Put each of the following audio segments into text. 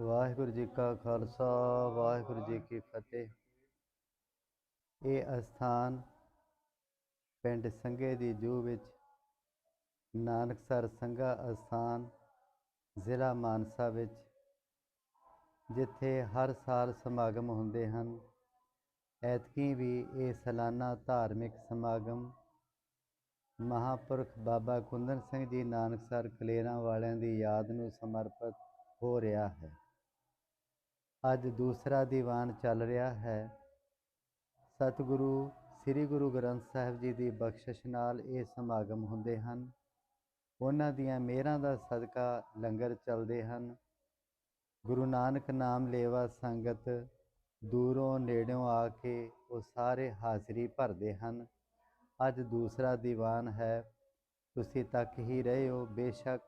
ਵਾਹਿਗੁਰੂ ਜੀ ਕਾ ਖਾਲਸਾ, ਵਾਹਿਗੁਰੂ ਜੀ ਕੀ ਫਤਿਹ। ਇਹ ਅਸਥਾਨ ਪਿੰਡ ਸੰਘੇ ਦੀ ਜੂ ਵਿੱਚ ਨਾਨਕਸਰ ਸੰਘਾ ਅਸਥਾਨ, ਜ਼ਿਲ੍ਹਾ ਮਾਨਸਾ ਵਿੱਚ, ਜਿੱਥੇ ਹਰ ਸਾਲ ਸਮਾਗਮ ਹੁੰਦੇ ਹਨ। ਐਤਕੀ ਵੀ ਇਹ ਸਾਲਾਨਾ ਧਾਰਮਿਕ ਸਮਾਗਮ ਮਹਾਪੁਰਖ ਬਾਬਾ ਕੁੰਦਨ ਸਿੰਘ ਜੀ ਨਾਨਕਸਰ ਕਲੇਰਾਂ ਵਾਲਿਆਂ ਦੀ ਯਾਦ ਨੂੰ ਸਮਰਪਿਤ ਹੋ ਰਿਹਾ ਹੈ। ਅੱਜ ਦੂਸਰਾ ਦੀਵਾਨ ਚੱਲ ਰਿਹਾ ਹੈ। ਸਤਿਗੁਰੂ, ਸ੍ਰੀ ਗੁਰੂ ਗ੍ਰੰਥ ਸਾਹਿਬ ਜੀ ਦੀ ਬਖਸ਼ਿਸ਼ ਨਾਲ ਇਹ ਸਮਾਗਮ ਹੁੰਦੇ ਹਨ। ਉਹਨਾਂ ਦੀਆਂ ਮਿਹਰਾਂ ਦਾ ਸਦਕਾ ਲੰਗਰ ਚੱਲਦੇ ਹਨ। ਗੁਰੂ ਨਾਨਕ ਨਾਮ ਲੇਵਾ ਸੰਗਤ ਦੂਰੋਂ ਨੇੜਿਓਂ ਆ ਕੇ ਉਹ ਸਾਰੇ ਹਾਜ਼ਰੀ ਭਰਦੇ ਹਨ। ਅੱਜ ਦੂਸਰਾ ਦੀਵਾਨ ਹੈ। ਤੁਸੀਂ ਤੱਕ ਹੀ ਰਹੇ ਹੋ, ਬੇਸ਼ੱਕ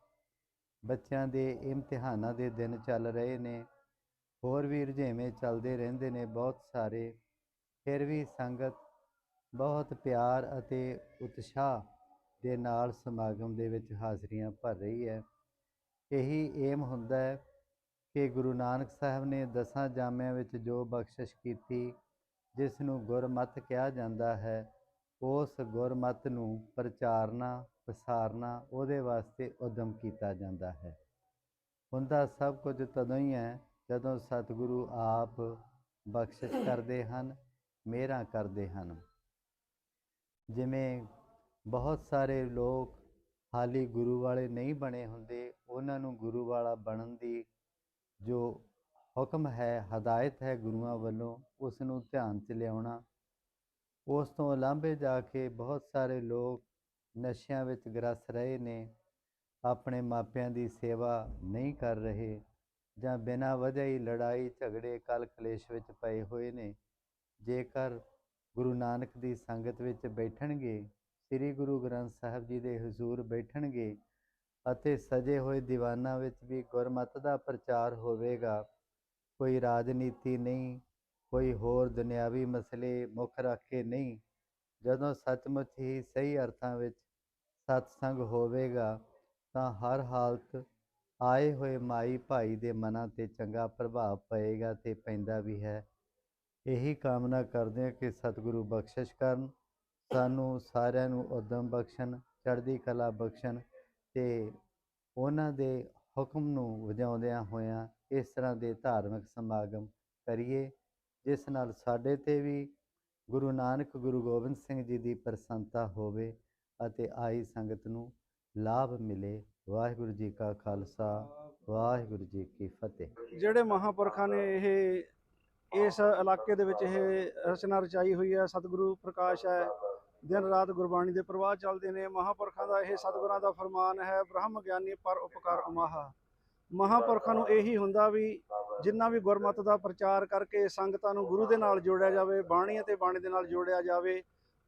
ਬੱਚਿਆਂ ਦੇ ਇਮਤਿਹਾਨਾਂ ਦੇ ਦਿਨ ਚੱਲ ਰਹੇ ਨੇ। ਹੋਰ ਵੀ ਰੁਝੇਵੇਂ ਚੱਲਦੇ ਰਹਿੰਦੇ ਨੇ ਬਹੁਤ ਸਾਰੇ, ਫਿਰ ਵੀ ਸੰਗਤ ਬਹੁਤ ਪਿਆਰ ਅਤੇ ਉਤਸ਼ਾਹ ਦੇ ਨਾਲ ਸਮਾਗਮ ਦੇ ਵਿੱਚ ਹਾਜ਼ਰੀਆਂ ਭਰ ਰਹੀ ਹੈ। ਇਹੀ ਏਮ ਹੁੰਦਾ ਹੈ ਕਿ ਗੁਰੂ ਨਾਨਕ ਸਾਹਿਬ ਨੇ ਦਸਾਂ ਜਾਮਿਆਂ ਵਿੱਚ ਜੋ ਬਖਸ਼ਿਸ਼ ਕੀਤੀ, ਜਿਸ ਨੂੰ ਗੁਰਮਤ ਕਿਹਾ ਜਾਂਦਾ ਹੈ, ਉਸ ਗੁਰਮਤ ਨੂੰ ਪ੍ਰਚਾਰਨਾ, ਪਸਾਰਨਾ, ਉਹਦੇ ਵਾਸਤੇ ਉਦਮ ਕੀਤਾ ਜਾਂਦਾ ਹੈ। ਹੁੰਦਾ ਸਭ ਕੁਝ ਤਦੋਂ ਹੀ ਹੈ ਜਦੋਂ ਸਤਿਗੁਰੂ ਆਪ ਬਖਸ਼ਿਸ਼ ਕਰਦੇ ਹਨ, ਮਿਹਰਾਂ ਕਰਦੇ ਹਨ। ਜਿਵੇਂ ਬਹੁਤ ਸਾਰੇ ਲੋਕ ਹਾਲੀ ਗੁਰੂ ਵਾਲੇ ਨਹੀਂ ਬਣੇ ਹੁੰਦੇ, ਉਹਨਾਂ ਨੂੰ ਗੁਰੂ ਵਾਲਾ ਬਣਨ ਦੀ ਜੋ ਹੁਕਮ ਹੈ, ਹਦਾਇਤ ਹੈ ਗੁਰੂਆਂ ਵੱਲੋਂ, ਉਸ ਨੂੰ ਧਿਆਨ 'ਚ ਲਿਆਉਣਾ। ਉਸ ਤੋਂ ਲਾਂਭੇ ਜਾ ਕੇ ਬਹੁਤ ਸਾਰੇ ਲੋਕ ਨਸ਼ਿਆਂ ਵਿੱਚ ਗ੍ਰਸ ਰਹੇ ਨੇ, ਆਪਣੇ ਮਾਪਿਆਂ ਦੀ ਸੇਵਾ ਨਹੀਂ ਕਰ ਰਹੇ। ਜਾਂ ਬਿਨਾਂ ਵਜ੍ਹਾ ਹੀ ਲੜਾਈ, ਝਗੜੇ ਕਲ ਕਲੇਸ਼ ਵਿੱਚ ਪਏ ਹੋਏ ਨੇ। ਜੇਕਰ ਗੁਰੂ ਨਾਨਕ ਦੀ ਸੰਗਤ ਵਿੱਚ ਬੈਠਣਗੇ, ਸ੍ਰੀ ਗੁਰੂ ਗ੍ਰੰਥ ਸਾਹਿਬ ਜੀ ਦੇ ਹਜ਼ੂਰ ਬੈਠਣਗੇ ਅਤੇ ਸਜੇ ਹੋਏ ਦੀਵਾਨਾਂ ਵਿੱਚ ਵੀ ਗੁਰਮਤ ਦਾ ਪ੍ਰਚਾਰ ਹੋਵੇਗਾ, ਕੋਈ ਰਾਜਨੀਤੀ ਨਹੀਂ, ਕੋਈ ਹੋਰ ਦੁਨਿਆਵੀ ਮਸਲੇ ਮੁੱਖ ਰੱਖ ਕੇ ਨਹੀਂ, ਜਦੋਂ ਸੱਚਮੁੱਚ ਹੀ ਸਹੀ ਅਰਥਾਂ ਵਿੱਚ ਸਤਸੰਗ ਹੋਵੇਗਾ, ਤਾਂ ਹਰ ਹਾਲਤ ਆਏ ਹੋਏ ਮਾਈ ਭਾਈ ਦੇ ਮਨਾਂ ਤੇ ਚੰਗਾ ਪ੍ਰਭਾਵ ਪਏਗਾ ਤੇ ਪੈਂਦਾ ਵੀ ਹੈ। ਇਹੀ ਕਾਮਨਾ ਕਰਦੇ ਹਾਂ ਕਿ ਸਤਿਗੁਰੂ ਬਖਸ਼ਿਸ਼ ਕਰਨ, ਸਾਨੂੰ ਸਾਰਿਆਂ ਨੂੰ ਉਦਮ ਬਖਸ਼ਣ, ਚੜ੍ਹਦੀ ਕਲਾ ਬਖਸ਼ਣ ਤੇ ਉਹਨਾਂ ਦੇ ਹੁਕਮ ਨੂੰ ਵਜਾਉਂਦਿਆਂ ਹੋਇਆਂ ਇਸ ਤਰ੍ਹਾਂ ਦੇ ਧਾਰਮਿਕ ਸਮਾਗਮ ਕਰੀਏ, ਜਿਸ ਨਾਲ ਸਾਡੇ ਤੇ ਵੀ ਗੁਰੂ ਨਾਨਕ ਗੁਰੂ ਗੋਬਿੰਦ ਸਿੰਘ ਜੀ ਦੀ ਪ੍ਰਸੰਨਤਾ ਹੋਵੇ ਅਤੇ ਆਈ ਸੰਗਤ ਨੂੰ ਲਾਭ ਮਿਲੇ। ਵਾਹਿਗੁਰੂ ਜੀ ਕਾ ਖਾਲਸਾ, ਵਾਹਿਗੁਰੂ ਜੀ ਕੀ ਫਤਿਹ। ਜਿਹੜੇ ਮਹਾਪੁਰਖਾਂ ਨੇ ਇਹ, ਇਸ ਇਲਾਕੇ ਦੇ ਵਿੱਚ ਇਹ ਰਚਨਾ ਰਚਾਈ ਹੋਈ ਹੈ, ਸਤਿਗੁਰੂ ਪ੍ਰਕਾਸ਼ ਹੈ, ਦਿਨ ਰਾਤ ਗੁਰਬਾਣੀ ਦੇ ਪ੍ਰਵਾਹ ਚੱਲਦੇ ਨੇ, ਮਹਾਪੁਰਖਾਂ ਦਾ ਇਹ ਸਤਿਗੁਰਾਂ ਦਾ ਫਰਮਾਨ ਹੈ, ਬ੍ਰਹਮ ਗਿਆਨੀ ਪਰ ਉਪਕਾਰ ਅਮਾਹਾ। ਮਹਾਪੁਰਖਾਂ ਨੂੰ ਇਹੀ ਹੁੰਦਾ ਵੀ ਜਿੰਨਾ ਵੀ ਗੁਰਮਤ ਦਾ ਪ੍ਰਚਾਰ ਕਰਕੇ ਸੰਗਤਾਂ ਨੂੰ ਗੁਰੂ ਦੇ ਨਾਲ ਜੋੜਿਆ ਜਾਵੇ ਬਾਣੀ ਅਤੇ ਬਾਣੀ ਦੇ ਨਾਲ ਜੋੜਿਆ ਜਾਵੇ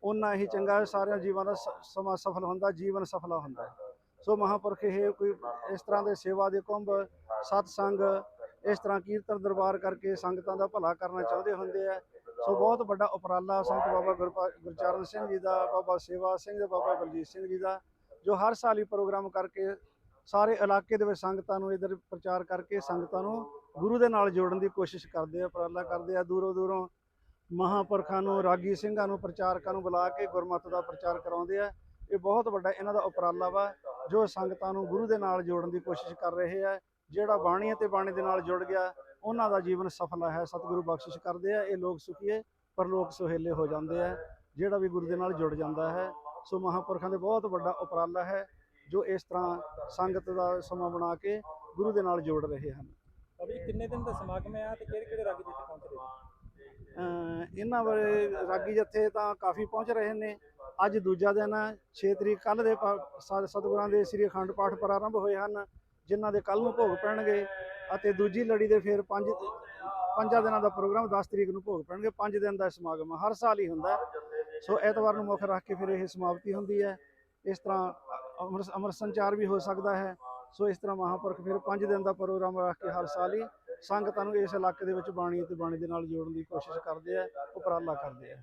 ਉਹਨਾਂ ਹੀ ਚੰਗਾ ਸਾਰਿਆਂ ਜੀਵਾਂ ਦਾ ਸ- ਸਮਾਂ ਸਫਲ ਹੁੰਦਾ, ਜੀਵਨ ਸਫਲਾ ਹੁੰਦਾ ਸੋ ਮਹਾਪੁਰਖ ਇਹ ਕੋਈ ਇਸ ਤਰ੍ਹਾਂ ਦੇ ਸੇਵਾ ਦੇ ਕੁੰਭ, ਸਤਸੰਗ, ਇਸ ਤਰ੍ਹਾਂ ਕੀਰਤਨ ਦਰਬਾਰ ਕਰਕੇ ਸੰਗਤਾਂ ਦਾ ਭਲਾ ਕਰਨਾ ਚਾਹੁੰਦੇ ਹੁੰਦੇ ਆ। ਸੋ ਬਹੁਤ ਵੱਡਾ ਉਪਰਾਲਾ ਸੰਤ ਬਾਬਾ ਗੁਰਪਾ- ਗੁਰਚਰਨ ਸਿੰਘ ਜੀ ਦਾ, ਬਾਬਾ ਸੇਵਾ ਸਿੰਘ ਦਾ ਬਾਬਾ ਬਲਜੀਤ ਸਿੰਘ ਜੀ ਦਾ, ਜੋ ਹਰ ਸਾਲ ਹੀ ਪ੍ਰੋਗਰਾਮ ਕਰਕੇ ਸਾਰੇ ਇਲਾਕੇ ਦੇ ਵਿੱਚ ਸੰਗਤਾਂ ਨੂੰ ਇਧਰ ਪ੍ਰਚਾਰ ਕਰਕੇ ਸੰਗਤਾਂ ਨੂੰ ਗੁਰੂ ਦੇ ਨਾਲ ਜੋੜਨ ਦੀ ਕੋਸ਼ਿਸ਼ ਕਰਦੇ ਆ, ਉਪਰਾਲਾ ਕਰਦੇ ਆ। ਦੂਰੋਂ ਦੂਰੋਂ ਮਹਾਪੁਰਖਾਂ ਨੂੰ, ਰਾਗੀ ਸਿੰਘਾਂ ਨੂੰ, ਪ੍ਰਚਾਰਕਾਂ ਨੂੰ ਬੁਲਾ ਕੇ ਗੁਰਮਤਿ ਦਾ ਪ੍ਰਚਾਰ ਕਰਾਉਂਦੇ ਆ। ਇਹ ਬਹੁਤ ਵੱਡਾ ਇਹਨਾਂ ਦਾ ਉਪਰਾਲਾ ਵਾ, ਜੋ ਸੰਗਤਾਂ ਨੂੰ ਗੁਰੂ ਦੇ ਨਾਲ ਜੋੜਨ ਦੀ ਕੋਸ਼ਿਸ਼ ਕਰ ਰਹੇ ਆ। ਜਿਹੜਾ ਬਾਣੀ ਅਤੇ ਬਾਣੀ ਦੇ ਨਾਲ ਜੁੜ ਗਿਆ, ਉਹਨਾਂ ਦਾ ਜੀਵਨ ਸਫਲ ਹੈ, ਸਤਿਗੁਰੂ ਬਖਸ਼ਿਸ਼ ਕਰਦੇ ਆ। ਇਹ ਲੋਕ ਸੁਖੀਏ ਪਰਲੋਕ ਸੁਹੇਲੇ ਹੋ ਜਾਂਦੇ ਆ, ਜਿਹੜਾ ਵੀ ਗੁਰੂ ਦੇ ਨਾਲ ਜੁੜ ਜਾਂਦਾ ਹੈ। ਸੋ ਮਹਾਪੁਰਖਾਂ ਦੇ ਬਹੁਤ ਵੱਡਾ ਉਪਰਾਲਾ ਹੈ, ਜੋ ਇਸ ਤਰ੍ਹਾਂ ਸੰਗਤ ਦਾ ਸਮਾਂ ਬਣਾ ਕੇ ਗੁਰੂ ਦੇ ਨਾਲ ਜੋੜ ਰਹੇ ਹਨ। ਅਭੀ ਕਿੰਨੇ ਦਿਨ ਦਾ ਸਮਾਗਮ ਹੈ ਤੇ ਕਿਹੜੇ ਕਿਹੜੇ ਰਾਗੀ ਜਿੱਥੇ ਪਹੁੰਚ ਰਹੇ ਇਹਨਾਂ ਬਾਰੇ ਰਾਗੀ ਜੱਥੇ ਤਾਂ ਕਾਫੀ ਪਹੁੰਚ ਰਹੇ ਨੇ। ਅੱਜ ਦੂਜਾ ਦਿਨ ਹੈ 6 ਤਰੀਕ ਕੱਲ ਦੇ ਪ- ਸ- ਸਤਿਗੁਰਾਂ ਦੇ ਸ੍ਰੀ ਅਖੰਡ ਪਾਠ ਪ੍ਰਾਰੰਭ ਹੋਏ ਹਨ, ਜਿਨ੍ਹਾਂ ਦੇ ਕੱਲ ਨੂੰ ਭੋਗ ਪੈਣਗੇ ਅਤੇ ਦੂਜੀ ਲੜੀ ਦੇ ਫਿਰ ਪੰਜ ਪੰਜਾਂ ਦਿਨਾਂ ਦਾ ਪ੍ਰੋਗਰਾਮ 10 ਤਰੀਕ ਨੂੰ ਭੋਗ ਪੈਣਗੇ। ਪੰਜ ਦਿਨ ਦਾ ਸਮਾਗਮ ਹਰ ਸਾਲ ਹੀ ਹੁੰਦਾ। ਸੋ ਐਤਵਾਰ ਨੂੰ ਮੁੱਖ ਰੱਖ ਕੇ ਫਿਰ ਇਹ ਸਮਾਪਤੀ ਹੁੰਦੀ ਹੈ। ਇਸ ਤਰ੍ਹਾਂ ਅਮਰ ਅਮਰ ਸੰਚਾਰ ਵੀ ਹੋ ਸਕਦਾ ਹੈ। ਸੋ ਇਸ ਤਰ੍ਹਾਂ ਮਹਾਂਪੁਰਖ ਫਿਰ ਪੰਜ ਦਿਨ ਦਾ ਪ੍ਰੋਗਰਾਮ ਰੱਖ ਕੇ ਹਰ ਸਾਲ ਹੀ ਸੰਗਤਾਂ ਨੂੰ ਇਸ ਇਲਾਕੇ ਦੇ ਵਿੱਚ ਬਾਣੀ ਅਤੇ ਬਾਣੀ ਦੇ ਨਾਲ ਜੋੜਨ ਦੀ ਕੋਸ਼ਿਸ਼ ਕਰਦੇ ਆ, ਉਪਰਾਲਾ ਕਰਦੇ ਆ।